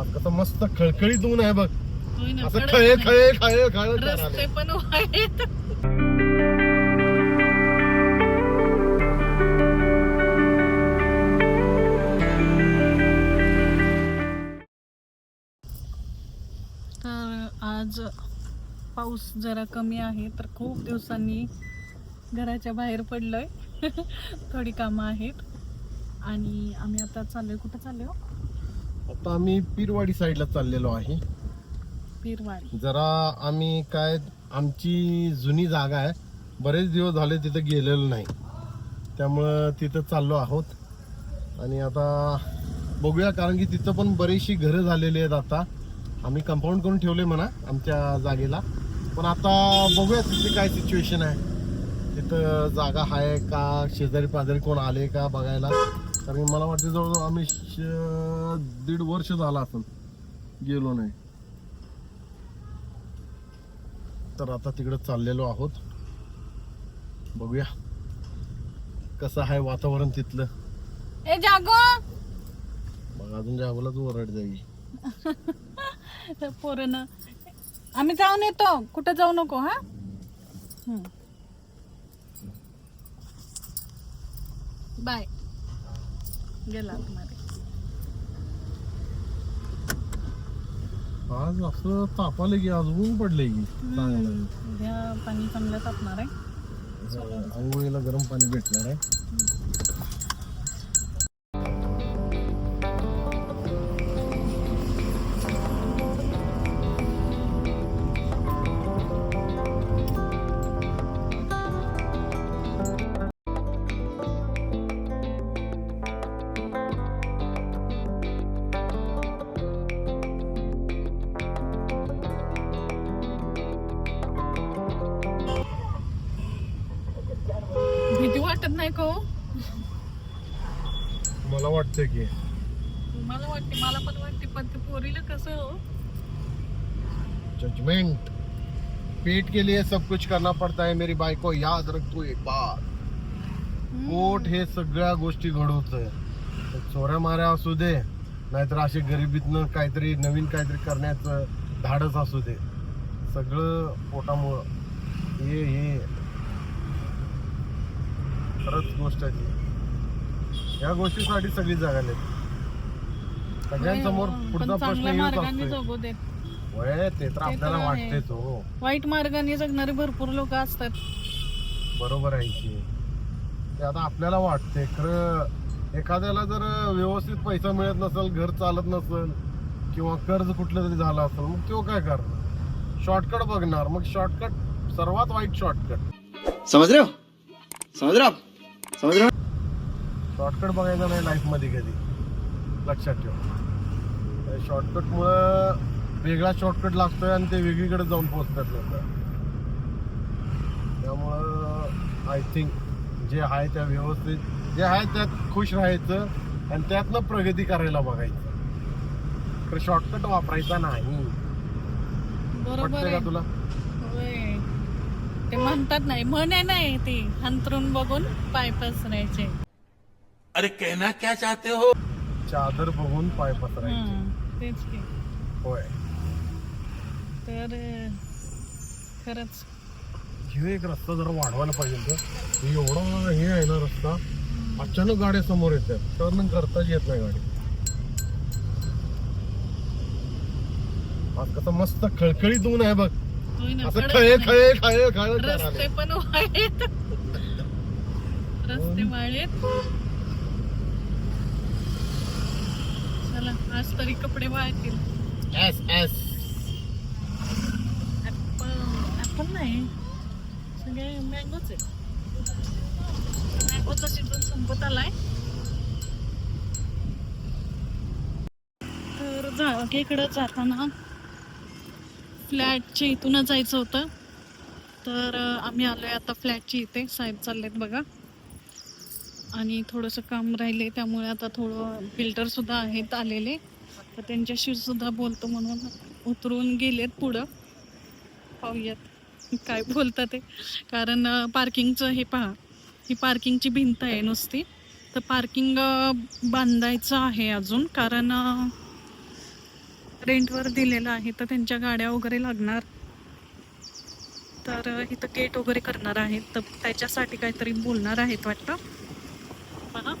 आज कसं मस्त खळखळीत ऊन आहे बघ. असं खळे. खळे खळे खळे पण वाईट. आज पाऊस जरा कमी आहे तर खूप दिवसांनी घराच्या बाहेर पडलोय. थोडी कामं आहेत. आणि आम्ही आता चाललोय. कुठं चाललोय हो? आता आम्ही पीरवाडी साईडला चाललेलो आहे. पीरवाडी. जरा आम्ही काय आमची जुनी जागा आहे. बरेच दिवस झाले तिथं गेलेलो नाही. त्यामुळं तिथं चाललो आहोत. आणि आता बघूया कारण की तिथं पण बरीचशी घरं झालेली आहेत आता. आम्ही कंपाऊंड करून ठेवले म्हणा आमच्या जागेला. पण आता बघूया तिथली काय सिच्युएशन आहे. तिथं जागा आहे का? शेजारी पाजारी कोण आले का बघायला? कारण मला वाटतं जवळजवळ आम्ही श- दीड वर्ष झाला असेल. गेलो नाही. तर आता तिकडे चाललेलो आहोत. बघूया. कसं आहे वातावरण तिथलं? ए जागो! मग अजून जागोलाच ओरड जाईल. पोरं आम्ही जाऊन येतो. कुठं जाऊ नको हा? बाय आज असं तापाले की आज ऊन पडले की उद्या पाणी चांगलं तापणार आहे. आंघोळीला गरम पाणी भेटणार आहे. वाटत नाही का हो? मला वाटतं की. मला वाटते मला पण वाटते पण ते पोरीला कसं हो? जजमेंट पेट के लिए सब कुछ करना पड़ता है मेरी बायको याद रख तू एक बात। पोट हे सगळ्या गोष्टी घडवतंय. चोऱ्या माऱ्या असू दे नाहीतर असे गरिबीतनं काहीतरी नवीन काहीतरी करण्याचं धाडस असू दे. सगळं पोटामुळं. हे हे खरंच गोष्ट आहे ती. या गोष्टीसाठी सगळी जगाले सगळ्यांसमोर पुढचा प्रश्न येऊच वय ते तर आपल्याला आहे. वाटतेच हो. वाईट मार्गाने जगणारे भरपूर लोक असतात. बरोबर आहे की. ते आता आपल्याला वाटते खरं एखाद्याला जर व्यवस्थित पैसा मिळत नसेल घर चालत नसेल किंवा कर्ज कुठलं तरी झालं असेल मग तो काय करणार? शॉर्टकट बघणार. मग शॉर्टकट सर्वात वाईट शॉर्टकट समझ रहे हो समझ हो शॉर्टकट बघायचा नाही लाईफमध्ये कधी. लक्षात ठेव. शॉर्टकट मुळे वेगळा शॉर्टकट लागतोय आणि ते वेगळीकडे जाऊन पोहोचतात लोक. त्यामुळं आय थिंक जे आहे त्या व्यवस्थित जे आहे त्यात खुश राहायचं आणि त्यातनं प्रगती करायला बघायचं. तर शॉर्टकट वापरायचा नाही. तुला. ते म्हणतात नाही. म्हणे नाही ती. हंतरून बघून पाय पसरायचे. अरे कहना क्या चाहते हो? चादर बघून पाय पसरायचे. हं, तेच की. होय. तर अं, खरंच. हे एक रस्ता जरा वाढवायला पाहिजे होतं. हे एवढा हे आहे ना रस्ता अचानक गाड्या समोर येतात. टर्न करताच येत नाही गाडी. आज कसं मस्त खळखळीत ऊन आहे बघ. ना, असं खळे. खळे खळे खळे रस्ते पण वाळेत रस्ते वाळेत चला आज तरी कपडे वाळतील. एस एस ऍपल नाही. सगळे मँगोच आहेत. मँगोचा सीझन संपत आलाय. तर जागेकडं जाताना फ्लॅटच्या इथूनच जायचं होतं. तर आम्ही आलो आहे आता फ्लॅटच्या इथे. साहेब चाललेत बघा. आणि थोडंसं काम राहिले त्यामुळे आता थोडं फिल्टरसुद्धा आहेत आलेले. तर त्यांच्याशी सुद्धा बोलतो म्हणून उतरून गेलेत पुढं. पाहूयात काय बोलतात ते. कारण पार्किंगचं हे पहा. ही पार्किंगची भिंत आहे नुसती. तर पार्किंग बांधायचं आहे अजून. कारण रेंटवर दिलेलं आहे तर त्यांच्या गाड्या वगैरे लागणार. तर इथं गेट वगैरे करणार आहेत तर त्याच्यासाठी काहीतरी बोलणार आहेत वाटतं. पहा.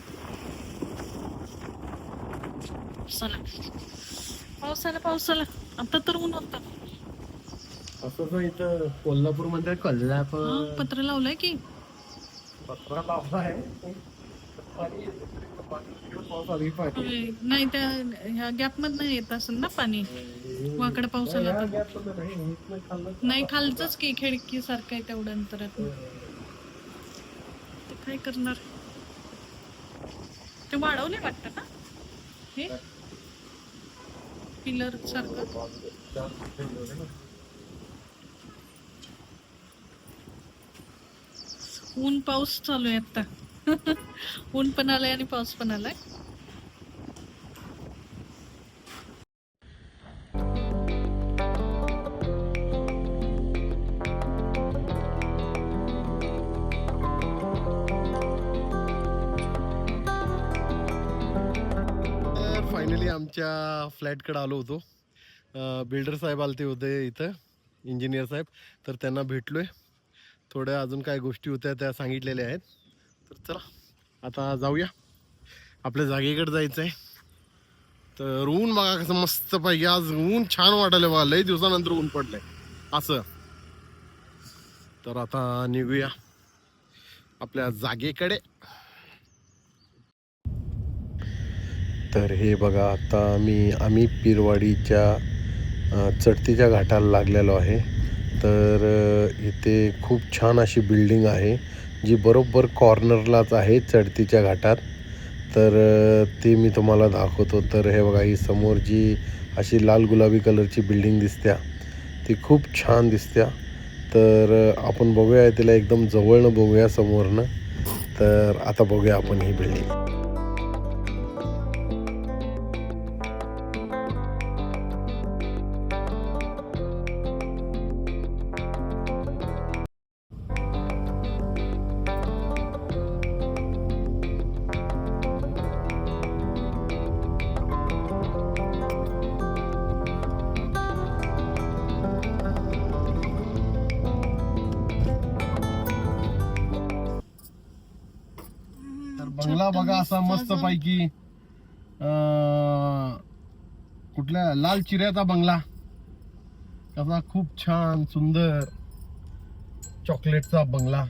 चला. पावसाला पावसाला. आता तर ऊन होतं. असं तर इथं कोल्हापूरमध्ये कोल्हापूर हा, पत्र लावलंय की? पत्रा लावला आहे नाही त्या ह्या गॅप मधनं येत असेल ना पाणी? वाकडं पावसाला नाही, खालचंच की खिडकी सारखं आहे तेवढं अंतरात ते काय करणार? ते वाढवले वाटतं ना हे? पिलर सारखं. ऊन पाऊस चालू आहे आता. ऊन पण आलाय आणि पाऊस पण आलाय. फायनली आमच्या फ्लॅटकडे आलो होतो. बिल्डर साहेब आलते होते इथं इंजिनियर साहेब. तर त्यांना भेटलोय. थोड्या अजून काय गोष्टी होत्या त्या सांगितलेल्या आहेत. तर चला. आता जाऊया. आपल्या जागेकडे जायचं आहे तर ऊन बघा कसं मस्त पाहिजे आज ऊन छान वाटायला बघा. लई दिवसानंतर ऊन पडलंय. असं. तर आता निघूया. आपल्या जागेकडे. तर हे बघा आता मी आम्ही पिरवाडीच्या चढतीच्या घाटाला लागलेलो आहे. तर इथे खूप छान अशी बिल्डिंग आहे. जी बरोबर कॉर्नरलाच आहे चढतीच्या घाटात. तर ती मी तुम्हाला दाखवतो. तर हे बघा ही समोर जी अशी लाल गुलाबी कलरची बिल्डिंग दिसत्या. ती खूप छान दिसत्या. तर आपण बघूया तिला एकदम जवळनं बघूया समोरनं. तर आता बघूया आपण ही बिल्डिंग. बघा असा मस्त पैकी कुठल्या? लाल चिऱ्याचा बंगला. कसा खूप छान सुंदर चॉकलेटचा बंगला.